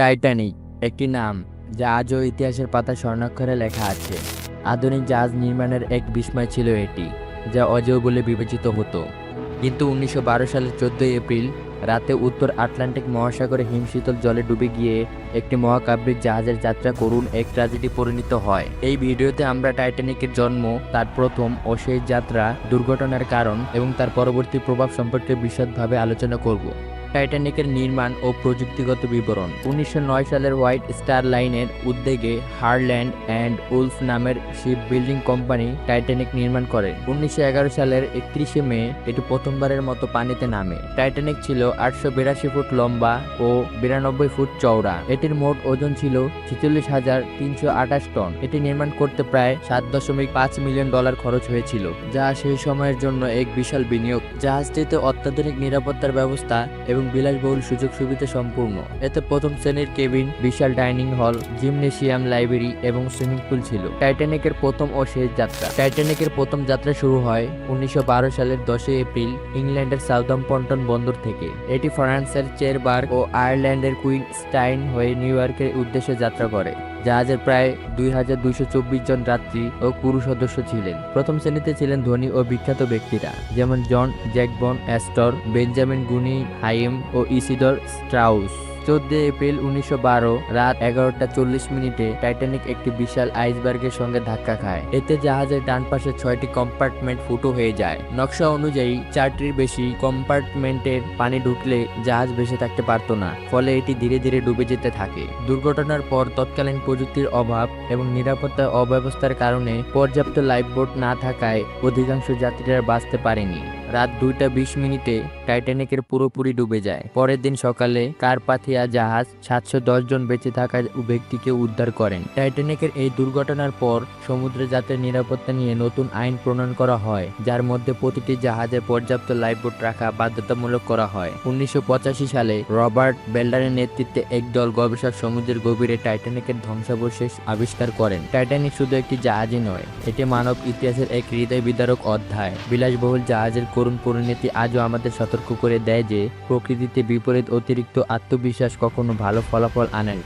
Titanic, একটি নাম, যা আজও ইতিহাসের পাতা স্বর্ণাক্ষরে লেখা আছে। আধুনিক জাহাজ নির্মাণের এক বিস্ময় ছিল এটি, যা অজেয় বলে বিবেচিত হতো। কিন্তু উনিশশো বারো সালের চোদ্দই এপ্রিল, রাতে উত্তর আটলান্টিক মহাসাগরে হিমশীতল জলে ডুবে গিয়ে একটি মহাকাব্যিক জাহাজের যাত্রা করুন এক ট্র্যাজেডি পরিণত হয়। এই ভিডিওতে আমরা টাইটানিকের জন্ম, তার প্রথম ও শেষ যাত্রা, দুর্ঘটনার কারণ এবং তার পরবর্তী প্রভাব সম্পর্কে বিশদভাবে আলোচনা করব। টাইটানিকের নির্মাণ ও প্রযুক্তিগত বিবরণ। উনিশশো নয় সালের হোয়াইট স্টার লাইনের উদ্যোগে হারল্যান্ড অ্যান্ড উলফ নামের শিপ বিল্ডিং কোম্পানি টাইটানিক নির্মাণ করে। উনিশশো এগারো সালের একত্রিশে মে এটি প্রথমবারের মতো পানিতে নামে। টাইটানিক ছিল আটশো বিরাশি ফুট লম্বা ও বিরানব্বই ফুট চওড়া। এটির মোট ওজন ছিল ছেচল্লিশ হাজার তিনশো আঠাশ টন। এটি নির্মাণ করতে প্রায় সাত দশমিক পাঁচ মিলিয়ন ডলার খরচ হয়েছিল, যা সেই সময়ের জন্য এক বিশাল বিনিয়োগ। জাহাজটিতে অত্যাধুনিক নিরাপত্তার ব্যবস্থা এবং বিলাসবহুল সুযোগ সুবিধা সম্পূর্ণ। এতে প্রথম শ্রেণির কেবিন, বিশাল ডাইনিং হল, জিমনেশিয়াম লাইব্রেরি এবং সুইমিং পুল ছিল। টাইটানিকের প্রথম ও শেষ যাত্রা। টাইটানিকের প্রথম যাত্রা শুরু হয় উনিশশো বারো সালের দশই এপ্রিল ইংল্যান্ডের সাউদাম্পটন বন্দর থেকে। এটি ফ্রান্সের চেরবার্গ ও আয়ারল্যান্ডের কুইন স্টাইন হয়ে নিউ ইয়র্কের উদ্দেশ্যে যাত্রা করে। জাহাজের প্রায় দুই হাজার দুইশো চব্বিশ জন যাত্রী ও ক্রু সদস্য ছিলেন। প্রথম শ্রেণীতে ছিলেন ধনী ও বিখ্যাত ব্যক্তিরা, যেমন জন জ্যাকবন, অ্যাস্টর, বেঞ্জামিন গুনি, হাইম ও ইসিডর স্ট্রাউস। চোদ্দ এপ্রিল উনিশশো বারো রাত এগারোটা চল্লিশ মিনিটে টাইটানিক একটি বিশাল আইসবার্গের সঙ্গে ধাক্কা খায়। এতে জাহাজের ডান পাশে ছয়টি কম্পার্টমেন্ট ফুটো হয়ে যায়। নকশা অনুযায়ী, চারটির বেশি কম্পার্টমেন্টের পানি ঢুকলে জাহাজ ভেসে থাকতে পারত না, ফলে এটি ধীরে ধীরে ডুবে যেতে থাকে। দুর্ঘটনার পর তৎকালীন প্রযুক্তির অভাব এবং নিরাপত্তা অব্যবস্থার কারণে পর্যাপ্ত লাইফবোট না থাকায় অধিকাংশ যাত্রীরা বাঁচতে পারেনি। রাত দুইটা বিশ মিনিটে টাইটানিকের পুরোপুরি ডুবে যায়। পরের দিন সকালে কারপাথিয়া জাহাজ সাতশো দশ জন বেঁচে থাকা ব্যক্তিকে উদ্ধার করেন। টাইটানিকের এই দুর্ঘটনার পর সমুদ্রে যাত্রার নিরাপত্তা নিয়ে নতুন আইন প্রণয়ন করা হয়, যার মধ্যে প্রতিটি জাহাজে পর্যাপ্ত লাইফবোট রাখা বাধ্যতামূলক করা হয়। উনিশশো পঁচাশি সালে রবার্ট বেল্ডারের নেতৃত্বে একদল গবেষক সমুদ্রের গভীরে টাইটানিকের ধ্বংসাবশেষ আবিষ্কার করেন। টাইটানিক শুধু একটি জাহাজই নয়, এটি মানব ইতিহাসের এক হৃদয় বিদারক অধ্যায়। বিলাসবহুল জাহাজের করুণ পরিণতি আজও আমাদের সতর্ক করে দেয় যে, প্রকৃতিতে বিপরীত অতিরিক্ত আত্মবিশ্বাস কখনো ভালো ফলাফল আনে।